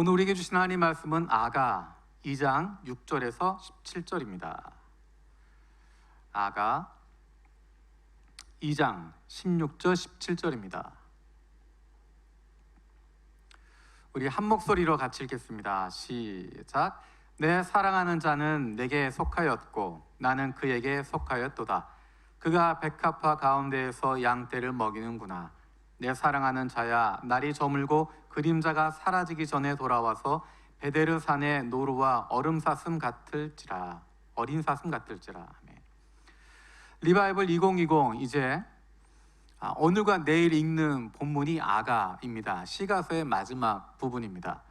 오늘 우리에게 주신 하나님 말씀은 아가 2장 6절에서 17절입니다. 아가 2장 16절 17절입니다. 우리 한 목소리로 같이 읽겠습니다. 시작. 내 사랑하는 자는 내게 속하였고 나는 그에게 속하였도다. 그가 백합화 가운데에서 양떼를 먹이는구나. 내 사랑하는 자야 날이 저물고 그림자가 사라지기 전에 돌아와서 베데르 산의 노루와 얼음 사슴 같을지라 어린 사슴 같을지라. 아멘. 리바이블 2020 이제 아, 오늘과 내일 읽는 본문이 아가입니다. 시가서의 마지막 부분입니다.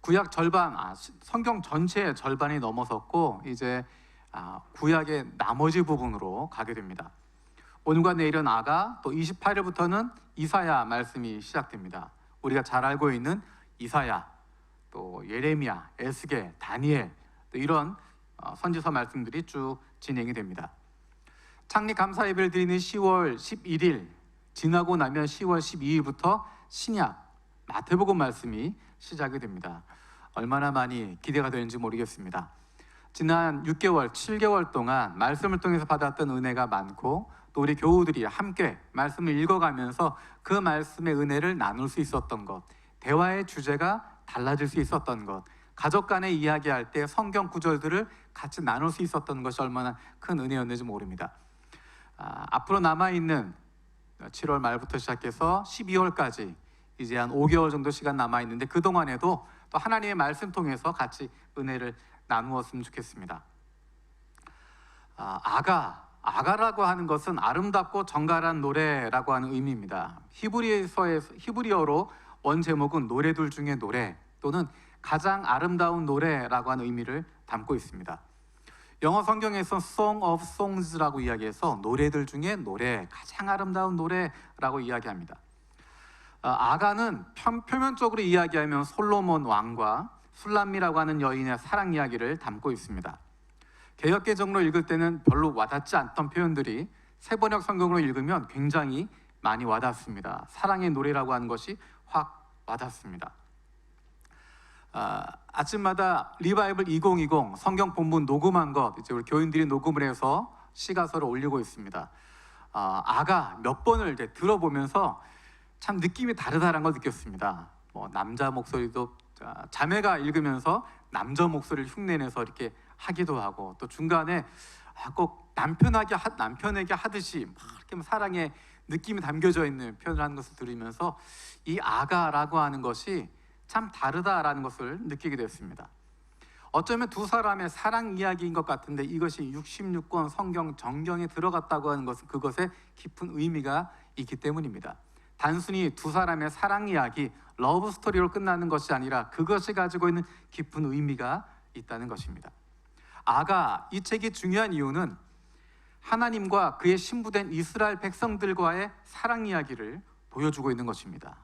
구약 절반, 아, 시- 성경 전체의 절반이 넘어섰고 이제 아, 구약의 나머지 부분으로 가게 됩니다. 오늘과 내일은 아가, 또 28일부터는 이사야 말씀이 시작됩니다. 우리가 잘 알고 있는 이사야, 또 예레미야, 에스겔, 다니엘 또 이런 어, 선지서 말씀들이 쭉 진행이 됩니다. 창립 감사 예배를 드리는 10월 11일 지나고 나면 10월 12일부터 신약 마태복음 말씀이 시작이 됩니다. 얼마나 많이 기대가 되는지 모르겠습니다. 지난 6개월, 7개월 동안 말씀을 통해서 받았던 은혜가 많고 또 우리 교우들이 함께 말씀을 읽어가면서 그 말씀의 은혜를 나눌 수 있었던 것, 대화의 주제가 달라질 수 있었던 것, 가족 간에 이야기할 때 성경 구절들을 같이 나눌 수 있었던 것이 얼마나 큰 은혜였는지 모릅니다. 아, 앞으로 남아 있는 7월 말부터 시작해서 12월까지 이제 한 5개월 정도 시간 남아 있는데 그 동안에도 또 하나님의 말씀 통해서 같이 은혜를 나누었으면 좋겠습니다. 아, 아가 아가라고 하는 것은 아름답고 정갈한 노래라고 하는 의미입니다. 히브리서의 히브리어로 원 제목은 노래들 중에 노래 또는 가장 아름다운 노래라고 하는 의미를 담고 있습니다. 영어 성경에서 Song of Songs라고 이야기해서 노래들 중에 노래, 가장 아름다운 노래라고 이야기합니다. 아, 아가는 편- 표면적으로 이야기하면 솔로몬 왕과 술람미라고 하는 여인의 사랑 이야기를 담고 있습니다. 개혁개정으로 읽을 때는 별로 와닿지 않던 표현들이 세번역 성경으로 읽으면 굉장히 많이 와닿습니다. 사랑의 노래라고 하는 것이 확 와닿습니다. 아, 아침마다 리바이블 2020 성경 본문 녹음한 것 이제 우리 교인들이 녹음을 해서 시가서를 올리고 있습니다. 아, 아가 몇 번을 이제 들어보면서 참 느낌이 다르다는 걸 느꼈습니다. 뭐 남자 목소리도 자, 자매가 읽으면서 남자 목소리를 흉내내서 이렇게 하기도 하고 또 중간에 아, 꼭 남편에게 하, 남편에게 하듯이 막 이렇게 사랑의 느낌이 담겨져 있는 표현을 하는 것을 들으면서 이 아가라고 하는 것이 참 다르다라는 것을 느끼게 됐습니다. 어쩌면 두 사람의 사랑 이야기인 것 같은데 이것이 66권 성경 정경에 들어갔다고 하는 것은 그것에 깊은 의미가 있기 때문입니다. 단순히 두 사람의 사랑 이야기, 러브 스토리로 끝나는 것이 아니라 그것이 가지고 있는 깊은 의미가 있다는 것입니다. 아가 이 책이 중요한 이유는 하나님과 그의 신부된 이스라엘 백성들과의 사랑 이야기를 보여주고 있는 것입니다.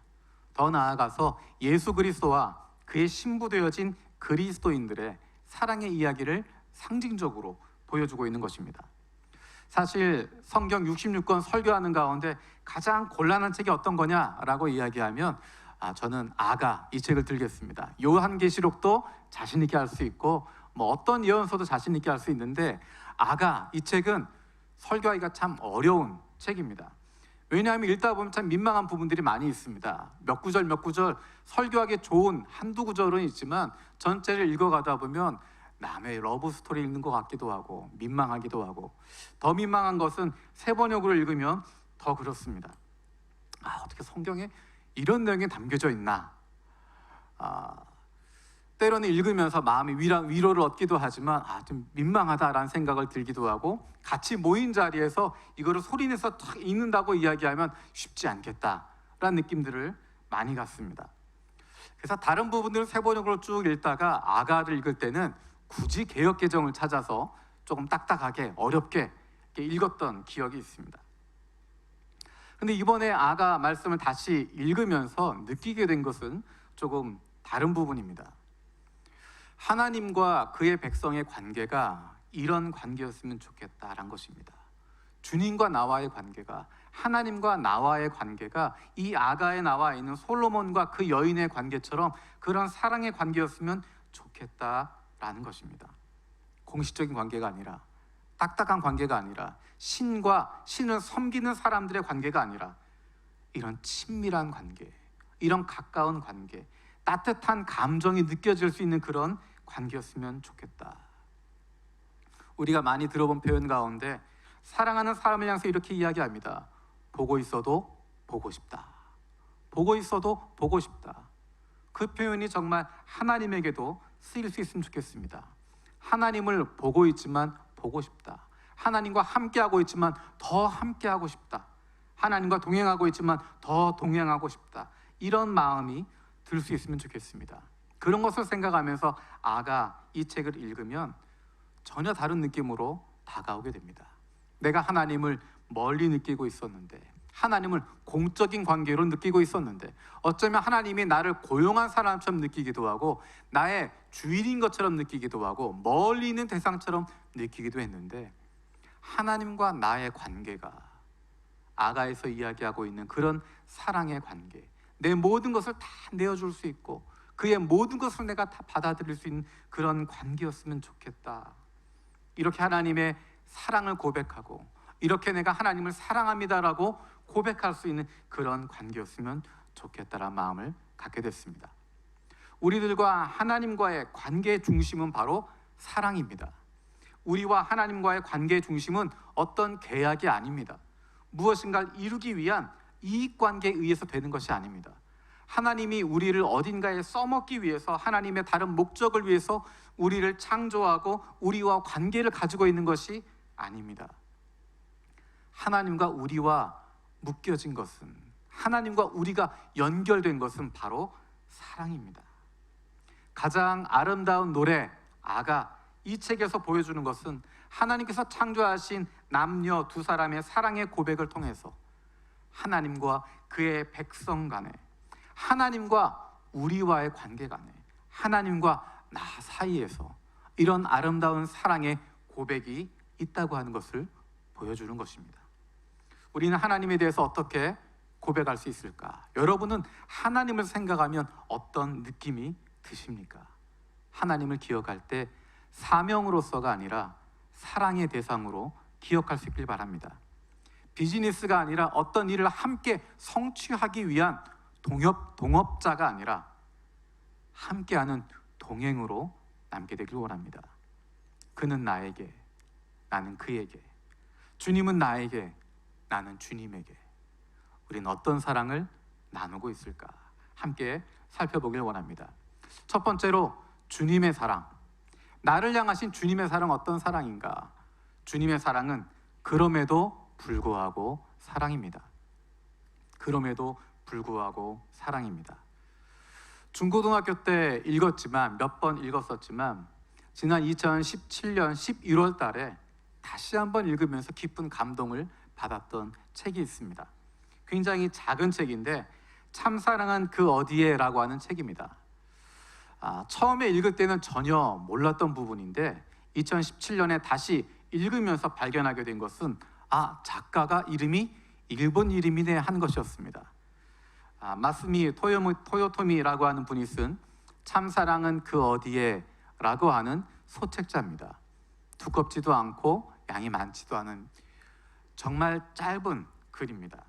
더 나아가서 예수 그리스도와 그의 신부 되어진 그리스도인들의 사랑의 이야기를 상징적으로 보여주고 있는 것입니다. 사실 성경 66권 설교하는 가운데 가장 곤란한 책이 어떤 거냐라고 이야기하면 아, 저는 아가 이 책을 들겠습니다. 요한계시록도 자신 있게 할 수 있고 뭐 어떤 예언서도 자신 있게 할 수 있는데 아가 이 책은 설교하기가 참 어려운 책입니다. 왜냐하면 읽다 보면 참 민망한 부분들이 많이 있습니다. 몇 구절 몇 구절 설교하기 좋은 한두 구절은 있지만 전체를 읽어가다 보면 남의 러브 스토리 읽는 것 같기도 하고 민망하기도 하고 더 민망한 것은 세 번역으로 읽으면 더 그렇습니다. 아 어떻게 성경에 이런 내용이 담겨져 있나? 아, 때로는 읽으면서 마음이 위라, 위로 를 얻기도 하지만 아, 좀 민망하다라는 생각을 들기도 하고 같이 모인 자리에서 이거를 소리내서 탁 읽는다고 이야기하면 쉽지 않겠다라는 느낌들을 많이 갖습니다. 그래서 다른 부분들을 세 번역으로 쭉 읽다가 아가를 읽을 때는 굳이 개혁 개정을 찾아서 조금 딱딱하게 어렵게 읽었던 기억이 있습니다. 근데 이번에 아가 말씀을 다시 읽으면서 느끼게 된 것은 조금 다른 부분입니다. 하나님과 그의 백성의 관계가 이런 관계였으면 좋겠다란 것입니다. 주님과 나와의 관계가 하나님과 나와의 관계가 이 아가에 나와 있는 솔로몬과 그 여인의 관계처럼 그런 사랑의 관계였으면 좋겠다라는 것입니다. 공식적인 관계가 아니라 딱딱한 관계가 아니라 신과 신을 섬기는 사람들의 관계가 아니라 이런 친밀한 관계, 이런 가까운 관계, 따뜻한 감정이 느껴질 수 있는 그런 관계였으면 좋겠다. 우리가 많이 들어본 표현 가운데 사랑하는 사람을 향해서 이렇게 이야기합니다. 보고 있어도 보고 싶다. 보고 있어도 보고 싶다. 그 표현이 정말 하나님에게도 쓰일 수 있으면 좋겠습니다. 하나님을 보고 있지만 보고 싶다. 하나님과 함께하고 있지만 더 함께하고 싶다. 하나님과 동행하고 있지만 더 동행하고 싶다. 이런 마음이 들 수 있으면 좋겠습니다. 그런 것을 생각하면서 아가 이 책을 읽으면 전혀 다른 느낌으로 다가오게 됩니다. 내가 하나님을 멀리 느끼고 있었는데 하나님을 공적인 관계로 느끼고 있었는데 어쩌면 하나님이 나를 고용한 사람처럼 느끼기도 하고 나의 주인인 것처럼 느끼기도 하고 멀리 있는 대상처럼 느끼기도 했는데 하나님과 나의 관계가 아가에서 이야기하고 있는 그런 사랑의 관계 내 모든 것을 다 내어줄 수 있고 그의 모든 것을 내가 다 받아들일 수 있는 그런 관계였으면 좋겠다 이렇게 하나님의 사랑을 고백하고 이렇게 내가 하나님을 사랑합니다라고 고백할 수 있는 그런 관계였으면 좋겠다라는 마음을 갖게 됐습니다. 우리들과 하나님과의 관계의 중심은 바로 사랑입니다. 우리와 하나님과의 관계의 중심은 어떤 계약이 아닙니다. 무엇인가를 이루기 위한 이익 관계에 의해서 되는 것이 아닙니다. 하나님이 우리를 어딘가에 써먹기 위해서 하나님의 다른 목적을 위해서 우리를 창조하고 우리와 관계를 가지고 있는 것이 아닙니다. 하나님과 우리와 묶여진 것은 하나님과 우리가 연결된 것은 바로 사랑입니다. 가장 아름다운 노래 아가 이 책에서 보여주는 것은 하나님께서 창조하신 남녀 두 사람의 사랑의 고백을 통해서 하나님과 그의 백성 간에 하나님과 우리와의 관계 간에 하나님과 나 사이에서 이런 아름다운 사랑의 고백이 있다고 하는 것을 보여주는 것입니다. 우리는 하나님에 대해서 어떻게 고백할 수 있을까? 여러분은 하나님을 생각하면 어떤 느낌이 드십니까? 하나님을 기억할 때 사명으로서가 아니라 사랑의 대상으로 기억할 수 있길 바랍니다. 비즈니스가 아니라 어떤 일을 함께 성취하기 위한 동업 동업자가 아니라 함께하는 동행으로 남게 되길 원합니다. 그는 나에게, 나는 그에게, 주님은 나에게, 나는 주님에게. 우리는 어떤 사랑을 나누고 있을까? 함께 살펴보길 원합니다. 첫 번째로 주님의 사랑. 나를 향하신 주님의 사랑 어떤 사랑인가? 주님의 사랑은 그럼에도 불구하고 사랑입니다. 그럼에도 불구하고 사랑입니다. 중고등학교 때 읽었지만 몇 번 읽었었지만 지난 2017년 11월 달에 다시 한번 읽으면서 깊은 감동을 받았던 책이 있습니다. 굉장히 작은 책인데 참 사랑은 그 어디에라고 하는 책입니다. 아, 처음에 읽을 때는 전혀 몰랐던 부분인데 2017년에 다시 읽으면서 발견하게 된 것은 아 작가가 이름이 일본 이름이네 한 것이었습니다. 아, 마스미 토요미, 토요토미라고 하는 분이 쓴 참사랑은 그 어디에라고 하는 소책자입니다. 두껍지도 않고 양이 많지도 않은 정말 짧은 글입니다.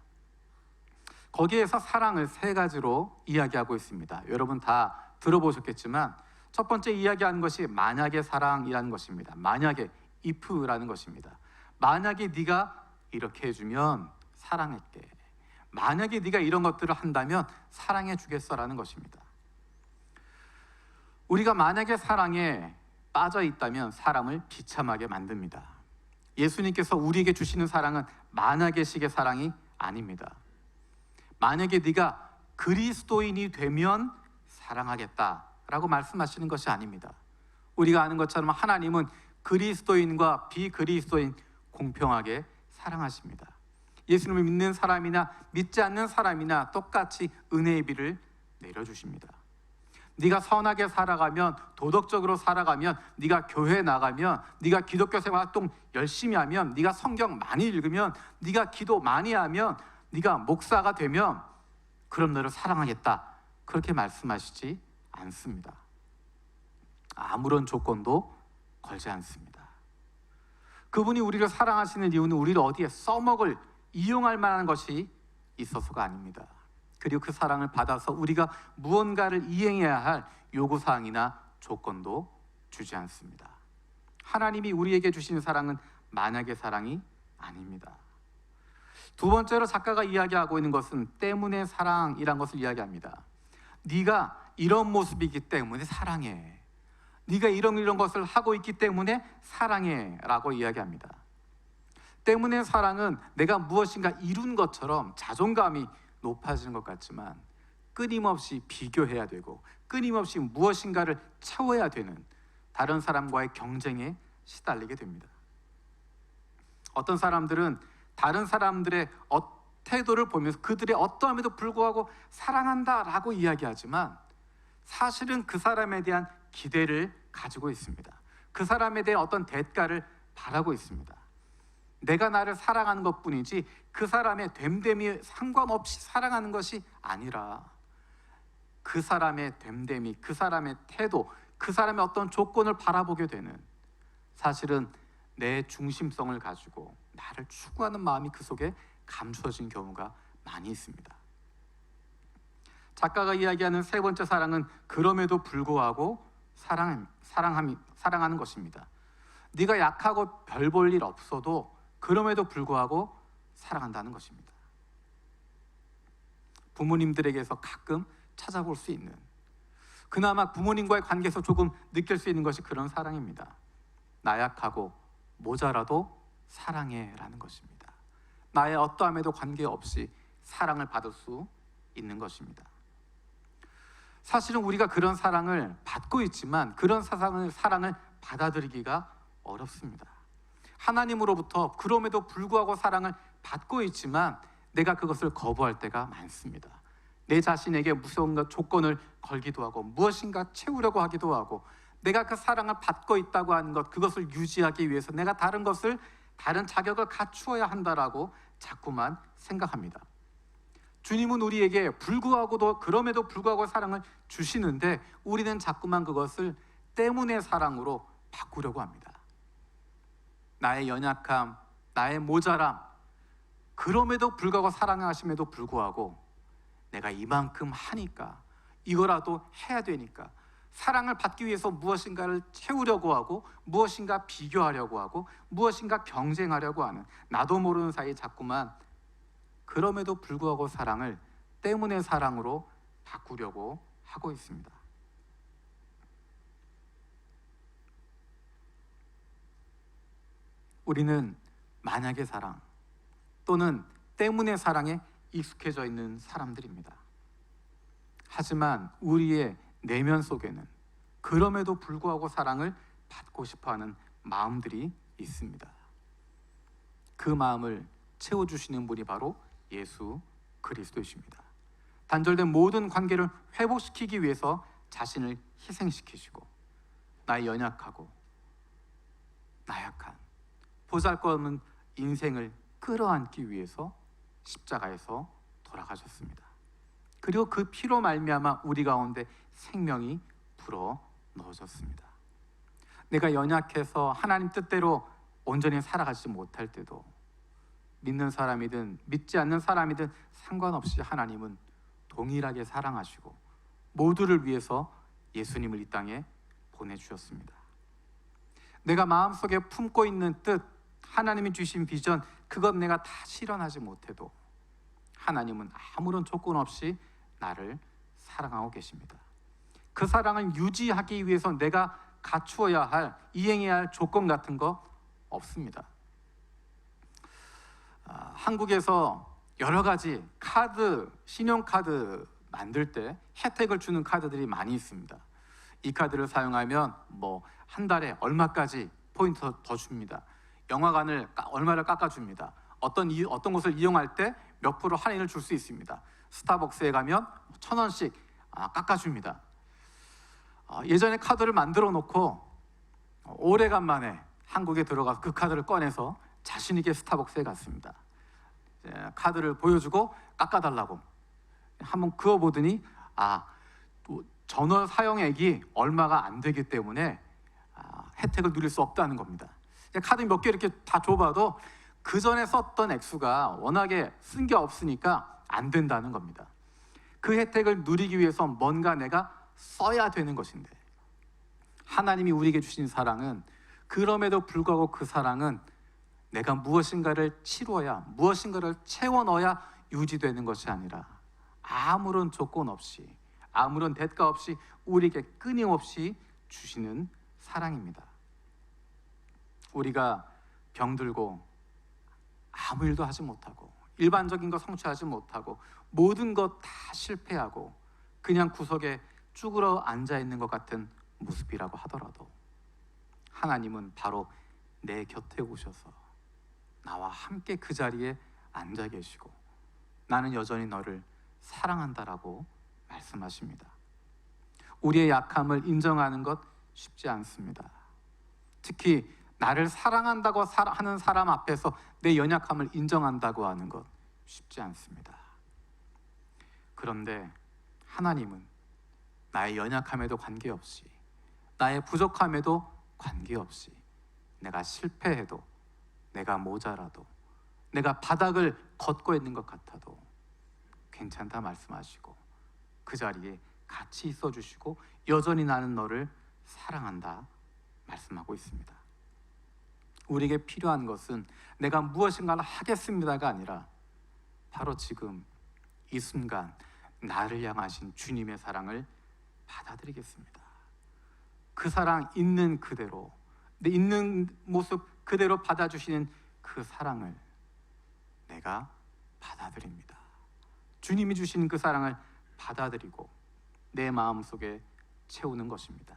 거기에서 사랑을 세 가지로 이야기하고 있습니다. 여러분 다 들어보셨겠지만 첫 번째 이야기하는 것이 만약의 사랑이라는 것입니다. 만약에 if라는 것입니다. 만약에 네가 이렇게 해주면 사랑할게. 만약에 네가 이런 것들을 한다면 사랑해 주겠어라는 것입니다. 우리가 만약에 사랑에 빠져 있다면 사람을 비참하게 만듭니다. 예수님께서 우리에게 주시는 사랑은 만약의식의 사랑이 아닙니다. 만약에 네가 그리스도인이 되면 사랑하겠다라고 말씀하시는 것이 아닙니다. 우리가 아는 것처럼 하나님은 그리스도인과 비그리스도인 공평하게 사랑하십니다. 예수님을 믿는 사람이나 믿지 않는 사람이나 똑같이 은혜의 비를 내려주십니다. 네가 선하게 살아가면 도덕적으로 살아가면 네가 교회 나가면 네가 기독교 생활 활동 열심히 하면 네가 성경 많이 읽으면 네가 기도 많이 하면 네가 목사가 되면 그럼 너를 사랑하겠다. 그렇게 말씀하시지 않습니다. 아무런 조건도 걸지 않습니다. 그분이 우리를 사랑하시는 이유는 우리를 어디에 써먹을 이용할 만한 것이 있어서가 아닙니다. 그리고 그 사랑을 받아서 우리가 무언가를 이행해야 할 요구 사항이나 조건도 주지 않습니다. 하나님이 우리에게 주신 사랑은 만약의 사랑이 아닙니다. 두 번째로 작가가 이야기하고 있는 것은 때문에 사랑이란 것을 이야기합니다. 네가 이런 모습이기 때문에 사랑해. 네가 이런 이런 것을 하고 있기 때문에 사랑해라고 이야기합니다. 때문에 사랑은 내가 무엇인가 이룬 것처럼 자존감이 높아지는 것 같지만 끊임없이 비교해야 되고 끊임없이 무엇인가를 채워야 되는 다른 사람과의 경쟁에 시달리게 됩니다. 어떤 사람들은 다른 사람들의 어- 태도를 보면서 그들의 어떠함에도 불구하고 사랑한다라고 이야기하지만 사실은 그 사람에 대한 기대를 가지고 있습니다. 그 사람에 대한 어떤 대가를 바라고 있습니다. 내가 나를 사랑하는 것뿐이지 그 사람의 됨됨이 상관없이 사랑하는 것이 아니라 그 사람의 됨됨이, 그 사람의 태도, 그 사람의 어떤 조건을 바라보게 되는 사실은 내 중심성을 가지고 나를 추구하는 마음이 그 속에 감추어진 경우가 많이 있습니다. 작가가 이야기하는 세 번째 사랑은 그럼에도 불구하고 사랑 사랑함이 사랑하는 것입니다. 네가 약하고 별 볼 일 없어도 그럼에도 불구하고 사랑한다는 것입니다. 부모님들에게서 가끔 찾아볼 수 있는 그나마 부모님과의 관계에서 조금 느낄 수 있는 것이 그런 사랑입니다. 나약하고 모자라도 사랑해라는 것입니다. 나의 어떠함에도 관계없이 사랑을 받을 수 있는 것입니다. 사실은 우리가 그런 사랑을 받고 있지만 그런 사랑을 사랑을 받아들이기가 어렵습니다. 하나님으로부터 그럼에도 불구하고 사랑을 받고 있지만 내가 그것을 거부할 때가 많습니다. 내 자신에게 무서운 조건을 걸기도 하고 무엇인가 채우려고 하기도 하고 내가 그 사랑을 받고 있다고 하는 것 그것을 유지하기 위해서 내가 다른 것을 다른 자격을 갖추어야 한다라고 자꾸만 생각합니다. 주님은 우리에게 불구하고도 그럼에도 불구하고 사랑을 주시는데 우리는 자꾸만 그것을 때문에 사랑으로 바꾸려고 합니다. 나의 연약함, 나의 모자람, 그럼에도 불구하고 사랑하심에도 불구하고 내가 이만큼 하니까 이거라도 해야 되니까 사랑을 받기 위해서 무엇인가를 채우려고 하고 무엇인가 비교하려고 하고 무엇인가 경쟁하려고 하는 나도 모르는 사이 자꾸만 그럼에도 불구하고 사랑을 때문에 사랑으로 바꾸려고 하고 있습니다. 우리는 만약의 사랑 또는 때문에 사랑에 익숙해져 있는 사람들입니다. 하지만 우리의 내면 속에는 그럼에도 불구하고 사랑을 받고 싶어 하는 마음들이 있습니다. 그 마음을 채워주시는 분이 바로 예수 그리스도이십니다. 단절된 모든 관계를 회복시키기 위해서 자신을 희생시키시고 나의 연약하고 나약한 보잘것없는 인생을 끌어안기 위해서 십자가에서 돌아가셨습니다. 그리고 그 피로 말미암아 우리 가운데 생명이 불어 넣어졌습니다. 내가 연약해서 하나님 뜻대로 온전히 살아가지 못할 때도 믿는 사람이든 믿지 않는 사람이든 상관없이 하나님은 동일하게 사랑하시고 모두를 위해서 예수님을 이 땅에 보내주셨습니다. 내가 마음속에 품고 있는 뜻, 하나님이 주신 비전, 그것 내가 다 실현하지 못해도 하나님은 아무런 조건 없이 나를 사랑하고 계십니다. 그 사랑을 유지하기 위해서 내가 갖추어야 할, 이행해야 할 조건 같은 거 없습니다. 아, 한국에서 여러 가지 카드, 신용카드 만들 때 혜택을 주는 카드들이 많이 있습니다. 이 카드를 사용하면 뭐 한 달에 얼마까지 포인트 더 줍니다. 영화관을 까- 얼마를 깎아줍니다. 어떤 이, 어떤 것을 이용할 때 몇 프로 할인을 줄 수 있습니다. 스타벅스에 가면 천 원씩 아, 깎아줍니다. 어, 예전에 카드를 만들어 놓고 오래간만에 한국에 들어가서 그 카드를 꺼내서 자신 있게 스타벅스에 갔습니다. 카드를 보여주고 깎아달라고 한번 그어보더니 아또 전월 사용액이 얼마가 안 되기 때문에 아, 혜택을 누릴 수 없다는 겁니다. 카드 몇 개 이렇게 다 줘봐도 그 전에 썼던 액수가 워낙에 쓴 게 없으니까 안 된다는 겁니다. 그 혜택을 누리기 위해서 뭔가 내가 써야 되는 것인데 하나님이 우리에게 주신 사랑은 그럼에도 불구하고 그 사랑은 내가 무엇인가를 치루어야 무엇인가를 채워 넣어야 유지되는 것이 아니라 아무런 조건 없이 아무런 대가 없이 우리에게 끊임없이 주시는 사랑입니다. 우리가 병들고 아무 일도 하지 못하고 일반적인 거 성취하지 못하고 모든 것 다 실패하고 그냥 구석에 쭈그러 앉아 있는 것 같은 모습이라고 하더라도 하나님은 바로 내 곁에 오셔서 나와 함께 그 자리에 앉아 계시고 나는 여전히 너를 사랑한다라고 말씀하십니다. 우리의 약함을 인정하는 것 쉽지 않습니다. 특히 나를 사랑한다고 사- 하는 사람 앞에서 내 연약함을 인정한다고 하는 것 쉽지 않습니다. 그런데 하나님은 나의 연약함에도 관계없이 나의 부족함에도 관계없이 내가 실패해도 내가 모자라도 내가 바닥을 걷고 있는 것 같아도 괜찮다 말씀하시고 그 자리에 같이 있어 주시고 여전히 나는 너를 사랑한다 말씀하고 있습니다. 우리에게 필요한 것은 내가 무엇인가를 하겠습니다가 아니라 바로 지금 이 순간 나를 향하신 주님의 사랑을 받아들이겠습니다. 그 사랑 있는 그대로 내 있는 모습 그대로 받아주시는 그 사랑을 내가 받아들입니다. 주님이 주신 그 사랑을 받아들이고 내 마음 속에 채우는 것입니다.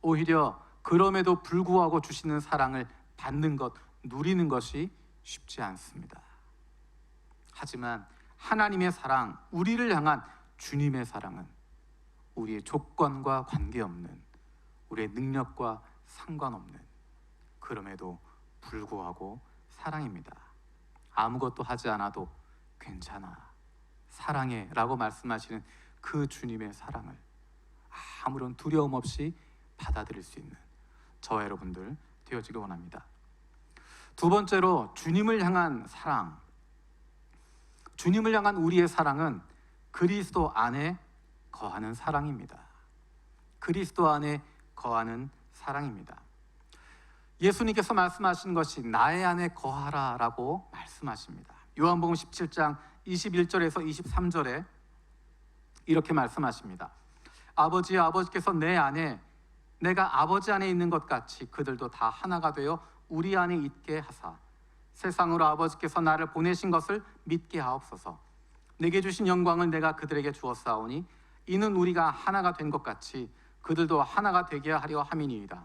오히려 그럼에도 불구하고 주시는 사랑을 받는 것, 누리는 것이 쉽지 않습니다. 하지만 하나님의 사랑, 우리를 향한 주님의 사랑은 우리의 조건과 관계없는 우리의 능력과 상관없는 그럼에도 불구하고 사랑입니다. 아무것도 하지 않아도 괜찮아. 사랑해 라고 말씀하시는 그 주님의 사랑을 아무런 두려움 없이 받아들일 수 있는 저와 여러분들 되어지기 원합니다. 두 번째로 주님을 향한 사랑. 주님을 향한 우리의 사랑은 그리스도 안에 거하는 사랑입니다. 그리스도 안에 거하는 사랑입니다. 예수님께서 말씀하신 것이 나의 안에 거하라라고 말씀하십니다. 요한복음 17장 21절에서 23절에 이렇게 말씀하십니다. 아버지 아버지께서 내 안에 내가 아버지 안에 있는 것 같이 그들도 다 하나가 되어 우리 안에 있게 하사 세상으로 아버지께서 나를 보내신 것을 믿게 하옵소서. 내게 주신 영광을 내가 그들에게 주었사오니 이는 우리가 하나가 된 것 같이 그들도 하나가 되게 하려 함이니이다.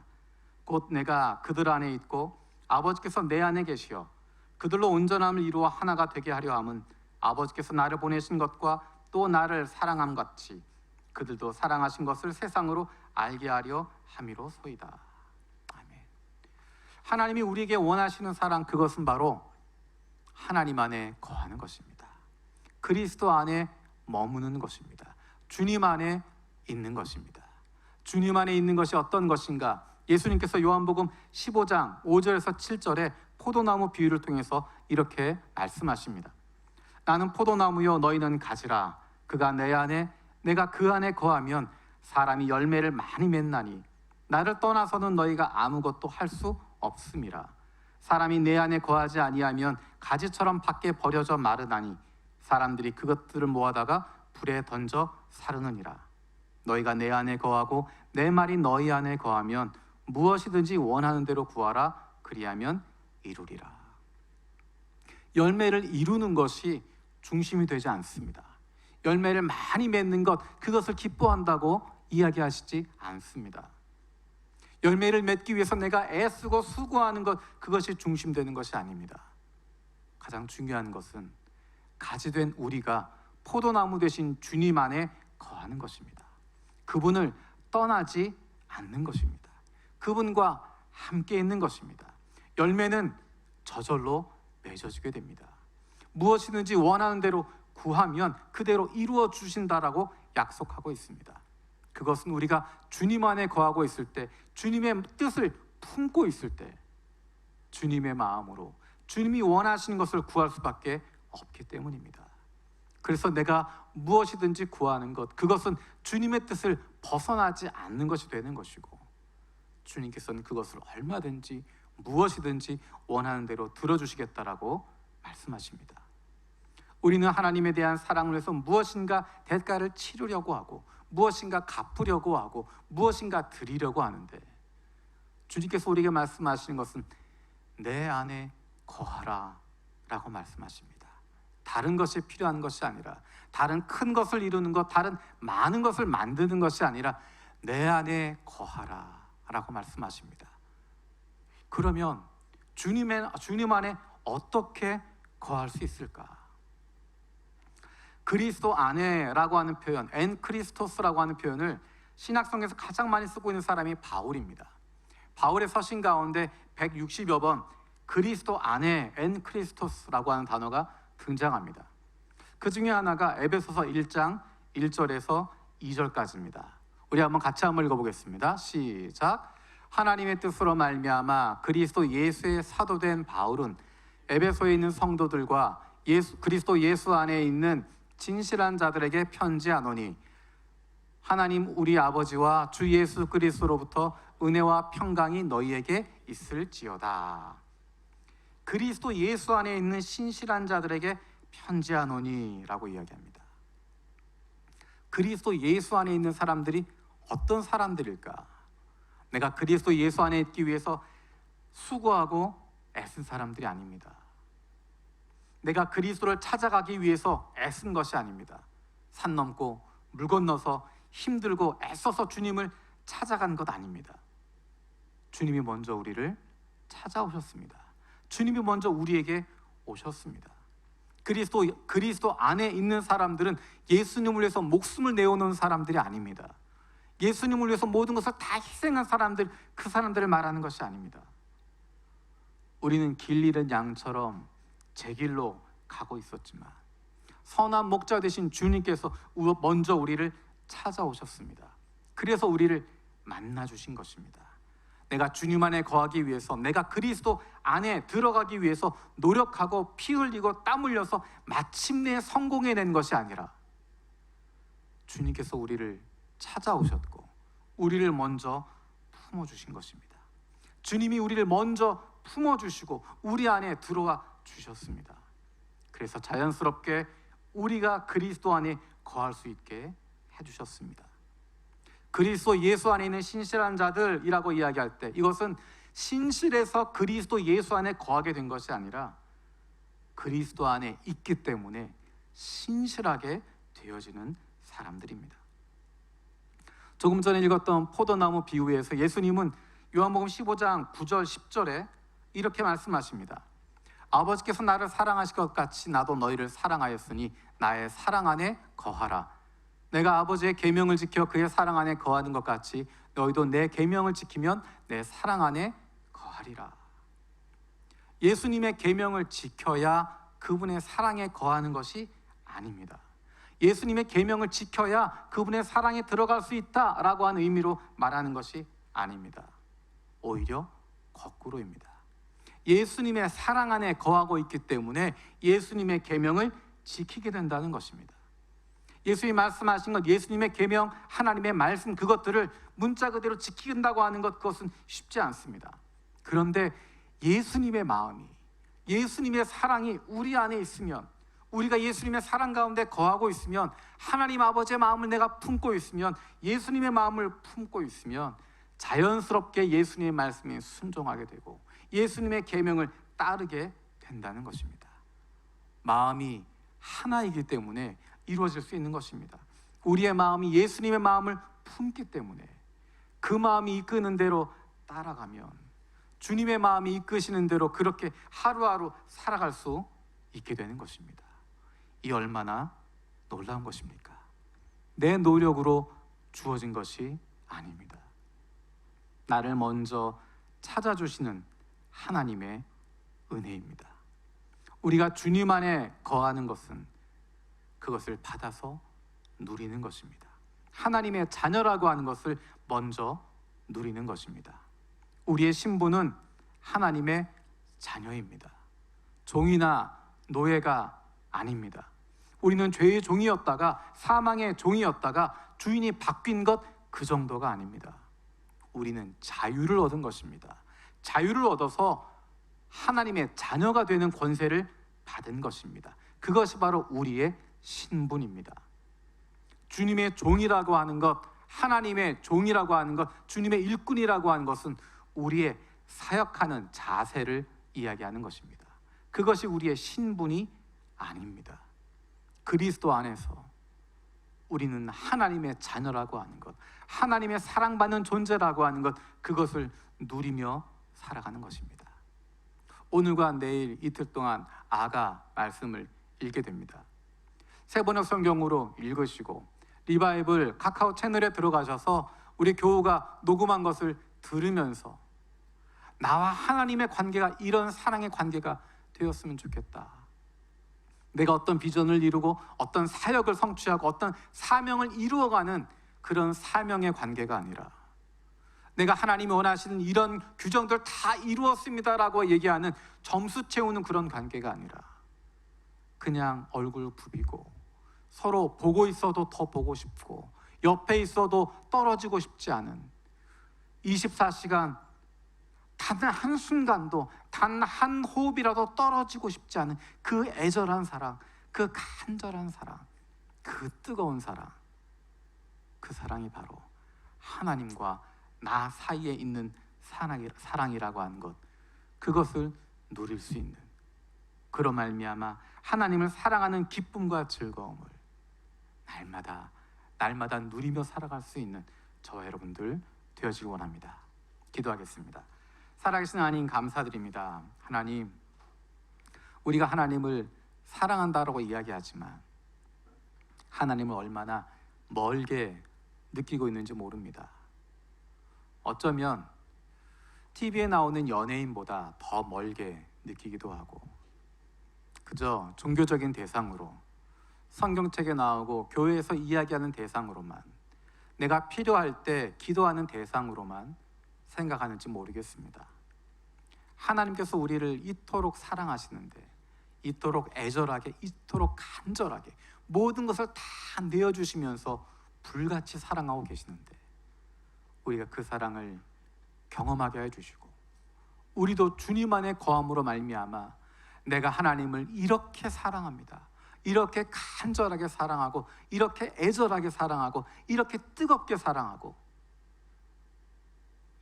곧 내가 그들 안에 있고 아버지께서 내 안에 계시어 그들로 온전함을 이루어 하나가 되게 하려 함은 아버지께서 나를 보내신 것과 또 나를 사랑함 같이 그들도 사랑하신 것을 세상으로 알게 하려 함이로소이다. 아멘. 하나님이 우리에게 원하시는 사랑 그것은 바로 하나님 안에 거하는 것입니다. 그리스도 안에 머무는 것입니다. 주님 안에 있는 것입니다. 주님 안에 있는 것이 어떤 것인가? 예수님께서 요한복음 15장 5절에서 7절에 포도나무 비유를 통해서 이렇게 말씀하십니다. 나는 포도나무요 너희는 가지라 그가 내 안에 내가 그 안에 거하면 사람이 열매를 많이 맺나니 나를 떠나서는 너희가 아무것도 할 수 없음이라. 사람이 내 안에 거하지 아니하면 가지처럼 밖에 버려져 마르나니 사람들이 그것들을 모아다가 불에 던져 사르느니라. 너희가 내 안에 거하고 내 말이 너희 안에 거하면 무엇이든지 원하는 대로 구하라. 그리하면 이루리라. 열매를 이루는 것이 중심이 되지 않습니다. 열매를 많이 맺는 것, 그것을 기뻐한다고 이야기하시지 않습니다. 열매를 맺기 위해서 내가 애쓰고 수고하는 것, 그것이 중심되는 것이 아닙니다. 가장 중요한 것은 가지 된 우리가 포도나무 대신 주님 안에 거하는 것입니다. 그분을 떠나지 않는 것입니다. 그분과 함께 있는 것입니다. 열매는 저절로 맺어지게 됩니다. 무엇이든지 원하는 대로 구하면 그대로 이루어 주신다라고 약속하고 있습니다. 그것은 우리가 주님 안에 거하고 있을 때, 주님의 뜻을 품고 있을 때, 주님의 마음으로 주님이 원하시는 것을 구할 수밖에 없기 때문입니다. 그래서 내가 무엇이든지 구하는 것, 그것은 주님의 뜻을 벗어나지 않는 것이 되는 것이고, 주님께서는 그것을 얼마든지 무엇이든지 원하는 대로 들어주시겠다라고 말씀하십니다. 우리는 하나님에 대한 사랑을 해서 무엇인가 대가를 치르려고 하고 무엇인가 갚으려고 하고 무엇인가 드리려고 하는데 주님께서 우리에게 말씀하시는 것은 내 안에 거하라 라고 말씀하십니다. 다른 것이 필요한 것이 아니라 다른 큰 것을 이루는 것, 다른 많은 것을 만드는 것이 아니라 내 안에 거하라 라고 말씀하십니다. 그러면 주님의, 주님 안에 어떻게 거할 수 있을까? 그리스도 안에라고 하는 표현, 엔 크리스토스라고 하는 표현을 신약성에서 가장 많이 쓰고 있는 사람이 바울입니다. 바울의 서신 가운데 160여 번 그리스도 안에 엔 크리스토스라고 하는 단어가 등장합니다. 그 중에 하나가 에베소서 1장 1절에서 2절까지입니다. 우리 한번 같이 한번 읽어보겠습니다. 시작. 하나님의 뜻으로 말미암아 그리스도 예수의 사도된 바울은 에베소에 있는 성도들과 예수, 그리스도 예수 안에 있는 진실한 자들에게 편지하노니 하나님 우리 아버지와 주 예수 그리스도로부터 은혜와 평강이 너희에게 있을지어다. 그리스도 예수 안에 있는 신실한 자들에게 편지하노니라고 이야기합니다. 그리스도 예수 안에 있는 사람들이 어떤 사람들일까? 내가 그리스도 예수 안에 있기 위해서 수고하고 애쓴 사람들이 아닙니다. 내가 그리스도를 찾아가기 위해서 애쓴 것이 아닙니다. 산 넘고 물 건너서 힘들고 애써서 주님을 찾아간 것 아닙니다. 주님이 먼저 우리를 찾아오셨습니다. 주님이 먼저 우리에게 오셨습니다. 그리스도 그리스도 안에 있는 사람들은 예수님을 위해서 목숨을 내어놓은 사람들이 아닙니다. 예수님을 위해서 모든 것을 다 희생한 사람들 그 사람들을 말하는 것이 아닙니다. 우리는 길 잃은 양처럼 제 길로 가고 있었지만 선한 목자 되신 주님께서 먼저 우리를 찾아오셨습니다. 그래서 우리를 만나 주신 것입니다. 내가 주님 안에 거하기 위해서 내가 그리스도 안에 들어가기 위해서 노력하고 피 흘리고 땀 흘려서 마침내 성공해 낸 것이 아니라 주님께서 우리를 찾아오셨고 우리를 먼저 품어 주신 것입니다. 주님이 우리를 먼저 품어 주시고 우리 안에 들어와 주셨습니다. 그래서 자연스럽게 우리가 그리스도 안에 거할 수 있게 해 주셨습니다. 그리스도 예수 안에 있는 신실한 자들이라고 이야기할 때 이것은 신실해서 그리스도 예수 안에 거하게 된 것이 아니라 그리스도 안에 있기 때문에 신실하게 되어지는 사람들입니다. 조금 전에 읽었던 포도나무 비유에서 예수님은 요한복음 15장 9절 10절에 이렇게 말씀하십니다. 아버지께서 나를 사랑하실 것 같이 나도 너희를 사랑하였으니 나의 사랑 안에 거하라. 내가 아버지의 계명을 지켜 그의 사랑 안에 거하는 것 같이 너희도 내 계명을 지키면 내 사랑 안에 거하리라. 예수님의 계명을 지켜야 그분의 사랑에 거하는 것이 아닙니다. 예수님의 계명을 지켜야 그분의 사랑에 들어갈 수 있다라고 하는 의미로 말하는 것이 아닙니다. 오히려 거꾸로입니다. 예수님의 사랑 안에 거하고 있기 때문에 예수님의 계명을 지키게 된다는 것입니다. 예수님 말씀하신 것, 예수님의 계명, 하나님의 말씀 그것들을 문자 그대로 지킨다고 하는 것 그것은 쉽지 않습니다. 그런데 예수님의 마음이 예수님의 사랑이 우리 안에 있으면 우리가 예수님의 사랑 가운데 거하고 있으면 하나님 아버지의 마음을 내가 품고 있으면 예수님의 마음을 품고 있으면 자연스럽게 예수님의 말씀에 순종하게 되고 예수님의 계명을 따르게 된다는 것입니다. 마음이 하나이기 때문에 이루어질 수 있는 것입니다. 우리의 마음이 예수님의 마음을 품기 때문에 그 마음이 이끄는 대로 따라가면 주님의 마음이 이끄시는 대로 그렇게 하루하루 살아갈 수 있게 되는 것입니다. 이 얼마나 놀라운 것입니까? 내 노력으로 주어진 것이 아닙니다. 나를 먼저 찾아주시는 하나님의 은혜입니다. 우리가 주님 안에 거하는 것은 그것을 받아서 누리는 것입니다. 하나님의 자녀라고 하는 것을 먼저 누리는 것입니다. 우리의 신분은 하나님의 자녀입니다. 종이나 노예가 아닙니다. 우리는 죄의 종이었다가 사망의 종이었다가 주인이 바뀐 것 그 정도가 아닙니다. 우리는 자유를 얻은 것입니다. 자유를 얻어서 하나님의 자녀가 되는 권세를 받은 것입니다. 그것이 바로 우리의 신분입니다. 주님의 종이라고 하는 것, 하나님의 종이라고 하는 것, 주님의 일꾼이라고 하는 것은 우리의 사역하는 자세를 이야기하는 것입니다. 그것이 우리의 신분이 아닙니다. 그리스도 안에서 우리는 하나님의 자녀라고 하는 것, 하나님의 사랑받는 존재라고 하는 것, 그것을 누리며 살아가는 것입니다. 오늘과 내일 이틀 동안 아가 말씀을 읽게 됩니다. 세번역 성경으로 읽으시고 리바이블 카카오 채널에 들어가셔서 우리 교우가 녹음한 것을 들으면서 나와 하나님의 관계가 이런 사랑의 관계가 되었으면 좋겠다. 내가 어떤 비전을 이루고 어떤 사역을 성취하고 어떤 사명을 이루어가는 그런 사명의 관계가 아니라 내가 하나님이 원하시는 이런 규정들 다 이루었습니다라고 얘기하는 점수 채우는 그런 관계가 아니라 그냥 얼굴 부비고 서로 보고 있어도 더 보고 싶고 옆에 있어도 떨어지고 싶지 않은 24시간 단 한 순간도 단 한 호흡이라도 떨어지고 싶지 않은 그 애절한 사랑, 그 간절한 사랑, 그 뜨거운 사랑, 그 사랑이 바로 하나님과 나 사이에 있는 사랑이, 사랑이라고 하는 것, 그것을 누릴 수 있는 그로 말미암아 하나님을 사랑하는 기쁨과 즐거움을 날마다 날마다 누리며 살아갈 수 있는 저와 여러분들 되어지기 원합니다. 기도하겠습니다. 살아계신 하나님 감사드립니다. 하나님, 우리가 하나님을 사랑한다라고 이야기하지만 하나님을 얼마나 멀게 느끼고 있는지 모릅니다. 어쩌면 TV에 나오는 연예인보다 더 멀게 느끼기도 하고 그저 종교적인 대상으로 성경책에 나오고 교회에서 이야기하는 대상으로만 내가 필요할 때 기도하는 대상으로만 생각하는지 모르겠습니다. 하나님께서 우리를 이토록 사랑하시는데 이토록 애절하게 이토록 간절하게 모든 것을 다 내어 주시면서 불같이 사랑하고 계시는데 우리가 그 사랑을 경험하게 해 주시고 우리도 주님 안에 거함으로 말미암아 내가 하나님을 이렇게 사랑합니다. 이렇게 간절하게 사랑하고 이렇게 애절하게 사랑하고 이렇게 뜨겁게 사랑하고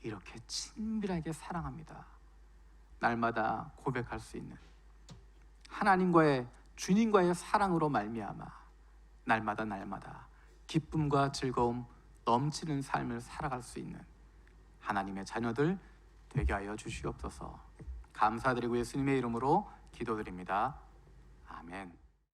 이렇게 친밀하게 사랑합니다. 날마다 고백할 수 있는 하나님과의 주님과의 사랑으로 말미암아 날마다 날마다 기쁨과 즐거움 넘치는 삶을 살아갈 수 있는 하나님의 자녀들 되게 하여 주시옵소서. 감사드리고 예수님의 이름으로 기도드립니다. 아멘.